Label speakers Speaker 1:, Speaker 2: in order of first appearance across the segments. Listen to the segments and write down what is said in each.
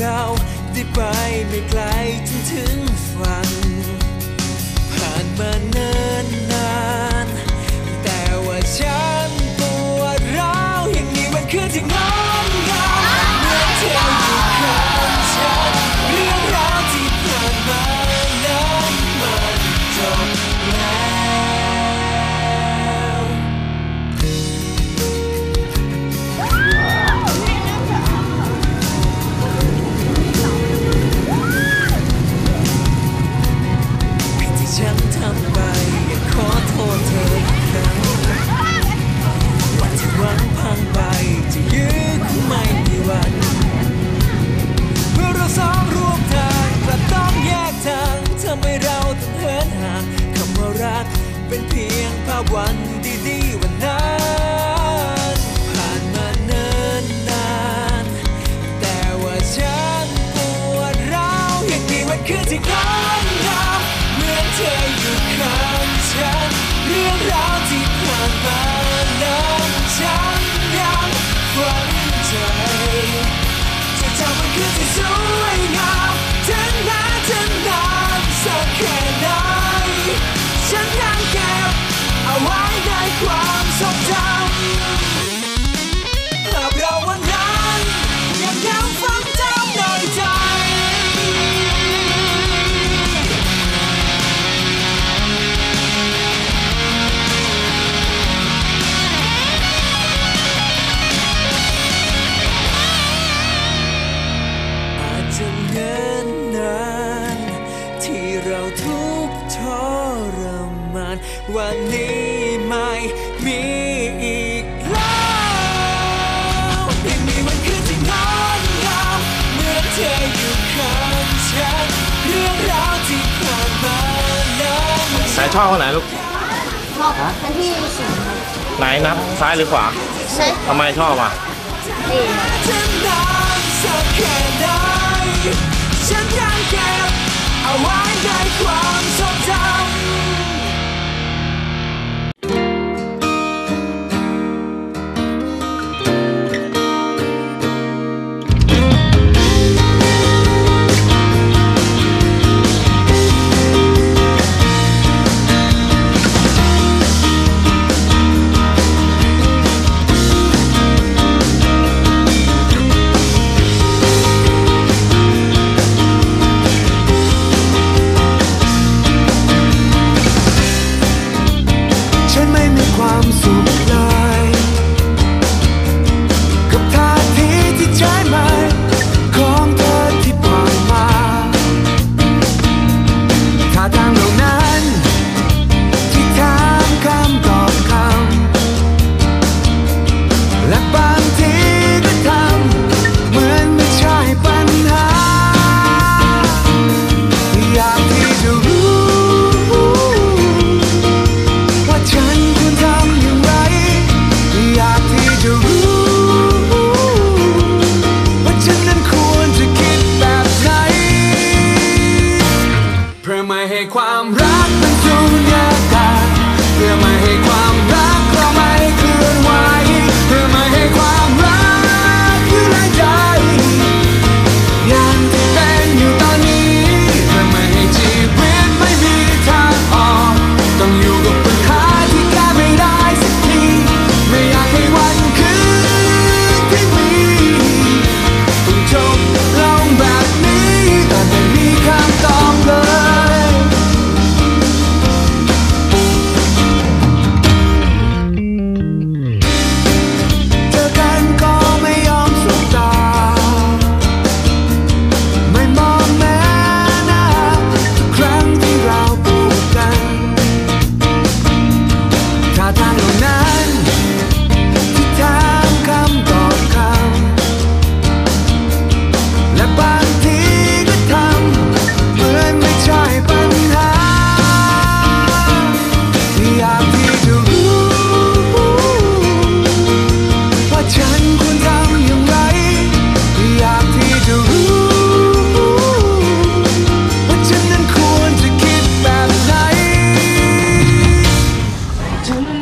Speaker 1: เราได้ไปไม่ไกลจนถึงฝันผ่านมานาน ดีวันนั้นผ่านมาเนิ่นนานแต่ว่าฉันปวดร้าวยังมีวันคืนที่งดงามเมือเธออยู่ข้างฉันเรื่องราวที่ผ่านมานั้นฉันยังฝังใจจะจำมันคืนที่สวย
Speaker 2: ชอบคนไหนลูก
Speaker 3: อันที่สี
Speaker 2: ไหนนับซ้ายหรือขวาทำไมชอบอะ
Speaker 1: ฉันยังเก็บเอาไว้ในความ
Speaker 4: ความรัก to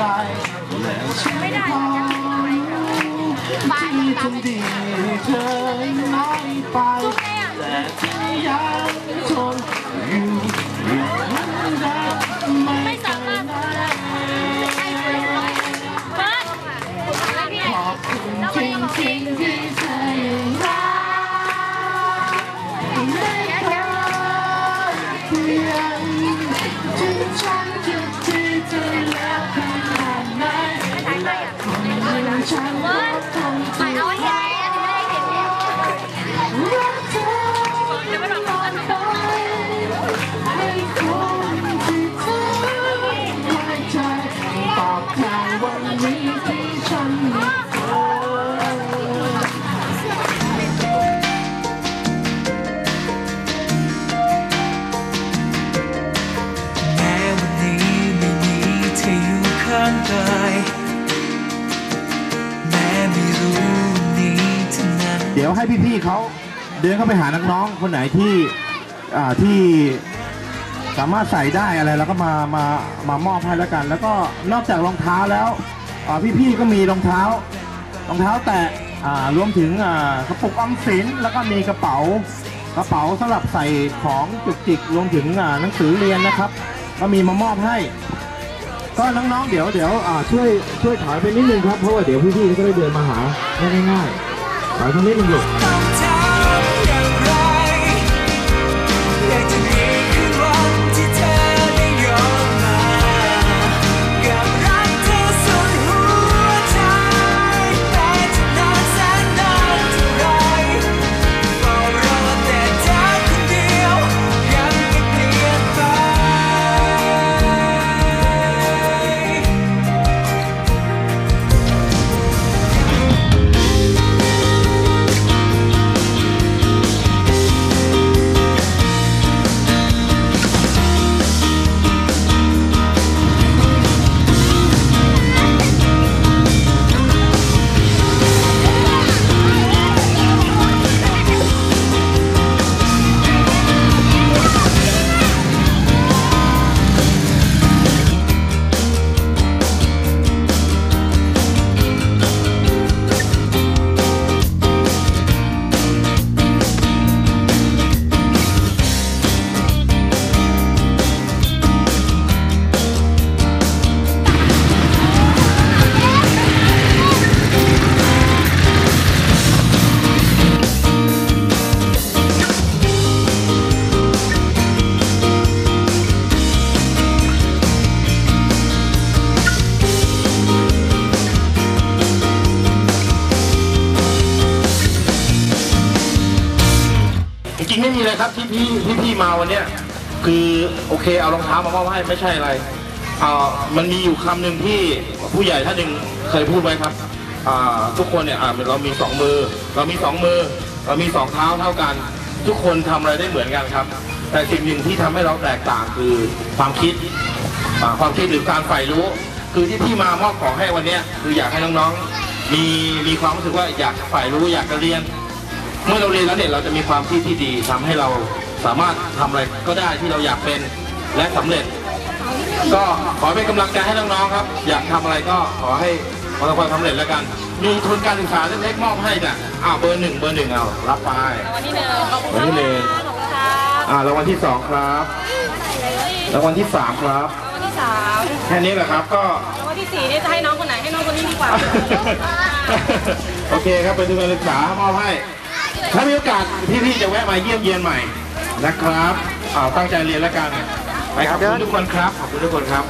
Speaker 4: และฉันพอที่ทำดีเธอน้อยไป แต่ที่ยังทนอยู่ยังรักไม่ไปไหนขอบคุณจริงๆที่ ให้พี่ๆเขาเดินเข้าไปหานักน้องคนไหนที่อ่าที่สามารถใส่ได้อะไรแล้วก็มามามามอบให้แล้วกัน แล้วก็นอกจากรองเท้าแล้วอ่าพี่ๆก็มีรองเท้ารองเท้าแตะอ่ารวมถึงอ่ากระปุกออมสินแล้วก็มีกระเป๋ากระเป๋าสำหรับใส่ของจุกจิกรวมถึงอ่าหนังสือเรียนนะครับ ก็มีมามอบให้ ก็น้องๆเดี๋ยวเดี๋ยวอ่าช่วยช่วยถอยไปนิดนึงครับเพราะว่าเดี๋ยวพี่ๆก็ได้เดินมาหาง่ายๆ ถอยต
Speaker 2: ริงๆไม่มีเลยครับที่พี่ที่พี่มาวันเนี้ยคือโอเคเอารองเท้ามามอบให้ไม่ใช่อะไรอ่ามันมีอยู่คำหนึ่งที่ผู้ใหญ่ท่านหนึ่งเคยพูดไว้ครับอ่าทุกคนเนี่ยอ่าเรามีสองมือ เรามีสองมือ เรามีสองเท้าเท่ากัน ทุกคนทำอะไรได้เหมือนกันครับ แต่สิ่งหนึ่งที่ทำให้เราแตกต่างคือความคิดอ่าความคิดหรือการใฝ่รู้ คือที่พี่มามอบของให้วันเนี้ยคืออยากให้น้องๆมีมีความรู้สึกว่าอยากใฝ่รู้อยากจะเรียน เมื่อเราเรียนแล้วเนี่ยเราจะมีความคิดที่ดีทำให้เราสามารถทำอะไรก็ได้ที่เราอยากเป็นและสำเร็จ ก็ขอเป็นกำลังใจให้น้องๆครับ อยากทำอะไรก็ขอให้ประสบความสำเร็จแล้วกันมีทุนการศึกษาเล็กๆมอบให้จ้ะอ้าวเบอร์หนึ่งเบอร์หนึ่งเอารับไป
Speaker 5: วันที่หนึ่งขอบคุณ
Speaker 2: วันที่หนึ่ง
Speaker 5: ขอบคุณครับ
Speaker 2: อ่ารางวัลที่สองครับรางวัลที่สามครับ
Speaker 5: รางวัลที่สาม
Speaker 2: แค่นี้แหละครับก็
Speaker 5: รางวัลที่สี่นี่จะให้น้องคนไหนให้น้องคนนี้ดีกว่า
Speaker 2: โอเคครับเป็นทุนการศึกษามอบให้ ถ้ามีโอกาสพี่ๆจะแวะมาเยี่ยมเยียนใหม่นะครับอ่าตั้งใจเรียนแล้วกันไปขอบคุณทุกคนครับขอบคุณทุกคนครับ